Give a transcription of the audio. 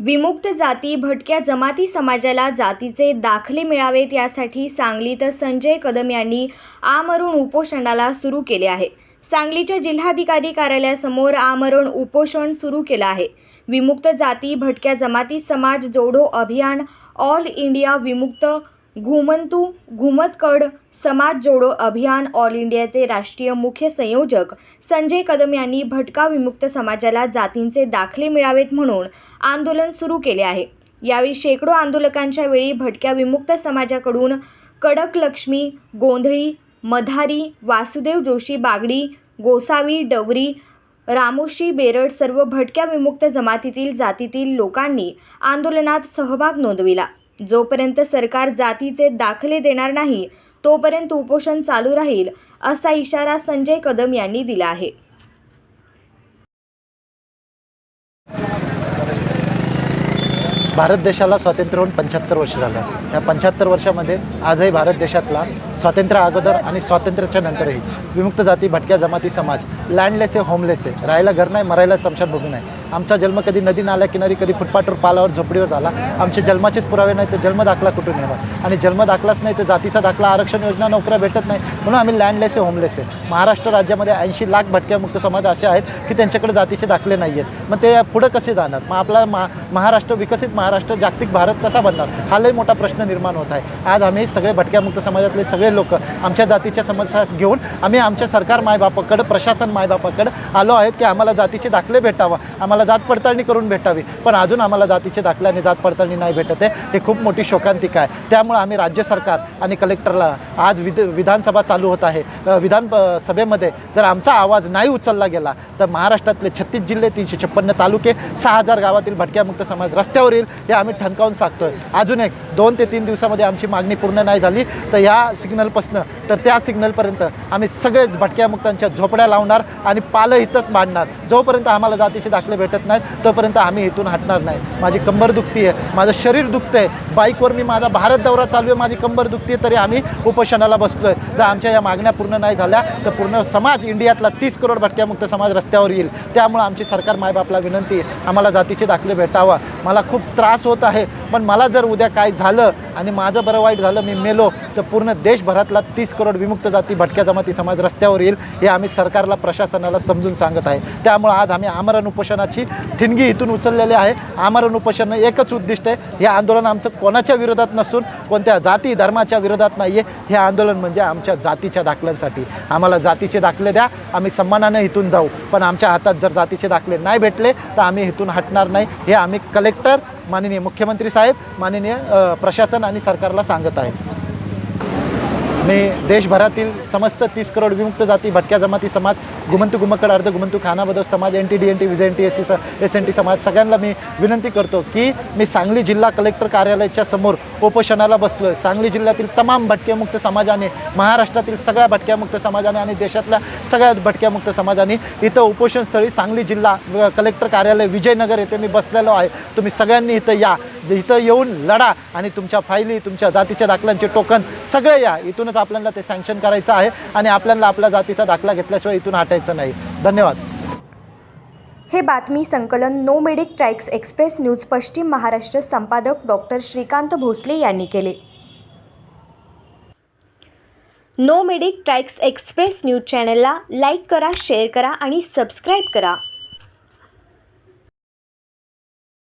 विमुक्त जाती भटक्या जमाती समाजाला जातीचे दाखले मिळावेत यासाठी सांगलीत संजय कदम यांनी आमरण उपोषणाला सुरू केले आहे. सांगलीच्या जिल्हाधिकारी कार्यालयासमोर आमरण उपोषण सुरू केलं आहे. विमुक्त जाती भटक्या जमाती समाज जोडो अभियान ऑल इंडिया विमुक्त घुमंतू घुमतकड समाज जोडो अभियान ऑल इंडियाचे राष्ट्रीय मुख्य संयोजक. संजय कदम यांनी भटका विमुक्त समाजाला जातींचे दाखले मिळावेत म्हणून आंदोलन सुरू केले आहे. यावेळी शेकडो आंदोलकांच्या वेळी भटक्या विमुक्त समाजाकडून कडक लक्ष्मी गोंधळी मधारी वासुदेव जोशी बागडी गोसावी डवरी रामोशी बेरड सर्व भटक्या विमुक्त जमातीतील जातीतील लोकांनी आंदोलनात सहभाग नोंदविला. जोपर्यंत सरकार जातीचे दाखले देणार नाही तोपर्यंत उपोषण चालू राहील असा इशारा संजय कदम यांनी दिला आहे. भारत देशाला स्वातंत्र्य होऊन पंच्याहत्तर वर्ष झालं. या पंच्याहत्तर वर्षामध्ये आजही भारत देशातला स्वातंत्र्य अगोदर आणि स्वातंत्र्याच्या नंतरही विमुक्त जाती भटक्या जमाती समाज लँडलेस आहे होमलेस आहे राहायला घर नाही मरायला स्मशानभूमी नाही. आमचा जन्म कधी नदी नाल्या किनारी कधी फुटपाटवर पालावर झोपडीवर झाला. आमचे जन्माचेच पुरावे नाही तर जन्म दाखला कुठून येणार? आणि जन्म दाखलाच नाही तर जातीचा दाखला आरक्षण योजना नोकऱ्या भेटत नाही. म्हणून आम्ही लँडलेस आहे होमलेस आहे. महाराष्ट्र राज्यामध्ये ऐंशी लाख भटक्या मुक्त समाज असे आहेत की त्यांच्याकडे जातीचे दाखले नाही आहेत. मग ते पुढं कसे जाणार? मग आपला महा महाराष्ट्र विकसित महाराष्ट्र जागतिक भारत कसा बनणार? हा लई मोठा प्रश्न निर्माण होत आहे. आज आम्ही सगळे भटक्या मुक्त समाजातले सगळे लोक आमच्या जातीच्या समस्या घेऊन आम्ही आमच्या सरकार मायबापाकडं प्रशासन मायबापाकडं आलो आहेत की आम्हाला जातीचे दाखले भेटावा. आम्हाला जात पडताळणी करून भेटावी. पण अजून आम्हाला जातीचे दाखले आणि जात पडताळणी नाही भेटत आहे. हे खूप मोठी शोकांतिका आहे. त्यामुळे आम्ही राज्य सरकार आणि कलेक्टरला आज विध विधानसभा चालू होत आहे. विधान सभेमध्ये जर आमचा आवाज नाही उचलला गेला तर महाराष्ट्रातले छत्तीस जिल्हे तीनशे छप्पन्न तालुके सहा हजार गावातील भटक्यामुक्त समाज रस्त्यावर येईल हे आम्ही ठणकावून सांगतोय. अजून एक दोन ते तीन दिवसामध्ये आमची मागणी पूर्ण नाही झाली तर ह्या सिग्नलपासनं तर त्या सिग्नलपर्यंत आम्ही सगळेच भटक्यामुक्तांच्या झोपड्या लावणार आणि पालं इथंच मांडणार जोपर्यंत आम्हाला जातीचे दाखले भेटत नाहीत तोपर्यंत आम्ही इथून हटणार नाही. माझी कंबर दुखती आहे माझं शरीर दुखतं आहे बाईकवर मी माझा भारत दौरा चालू आहे माझी कंबर दुखती आहे तरी आम्ही उपोषणाला बसतोय जर आमच्या या मागण्या पूर्ण नाही झाल्या तर पूर्ण समाज इंडियातला तीस करोड भटक्यामुक्त समाज रस्त्यावर येईल. त्यामुळं आमची सरकार मायबापला विनंती आहे. आम्हाला जातीचे दाखले भेटावा. मला खूप त्रास होत आहे. पण मला जर उद्या काय झालं आणि माझं बरं वाईट झालं मी मेलो तर पूर्ण देशभरातला तीस करोड विमुक्त जाती भटक्या जमाती समाज रस्त्यावर येईल हे आम्ही सरकारला प्रशासनाला समजून सांगत आहे. त्यामुळं आज आम्ही आमरण उपोषणाची ठिणगी इथून उचललेली आहे. आमरण उपोषण एकच उद्दिष्ट आहे. हे आंदोलन आमचं कोणाच्या विरोधात नसून कोणत्या जाती धर्माच्या विरोधात नाही आहे हे आंदोलन म्हणजे आमच्या जातीच्या दाखल्यांसाठी. आम्हाला जातीचे दाखले द्या आम्ही सन्मानाने इथून जाऊ. पण आमच्या हातात जर जातीचे दाखले नाही भेटले तर आम्ही इथून हटणार नाही. हे आम्ही कलेक्टर माननीय मुख्यमंत्री साहेब माननीय प्रशासन आणि सरकारला सांगत आहे मी देशभरातील समस्त तीस करोड विमुक्त जाती भटक्या जमाती समाज गुमंतू गुमकड अर्ध गुमंतू खानाबदव समाज N T D N T विजय N T S C S N T समाज सगळ्यांना मी विनंती करतो की मी सांगली जिल्हा कलेक्टर कार्यालयाच्या समोर उपोषणाला बसलो आहे सांगली जिल्ह्यातील तमाम भटक्यामुक्त समाजाने महाराष्ट्रातील सगळ्या भटक्यामुक्त समाजाने आणि देशातल्या सगळ्या भटक्यामुक्त समाजाने इथं उपोषणस्थळी सांगली जिल्हा कलेक्टर कार्यालय विजयनगर येथे मी बसलेलो आहे. तुम्ही सगळ्यांनी इथं या. इथं येऊन लढा आणि तुमच्या फायली तुमच्या जातीच्या दाखल्यांचे टोकन सगळे या. इथूनच आपल्याला ते सँक्शन करायचं आहे आणि आपल्याला आपल्या जातीचा दाखला घेतल्याशिवाय इथून हटायचं नाही. धन्यवाद. हे बातमी संकलन no medic tracks express news पश्चिम महाराष्ट्र संपादक डॉक्टर श्रीकांत भोसले यांनी केले. No medic tracks express news चॅनलला लाईक करा शेअर करा आणि सबस्क्राईब करा.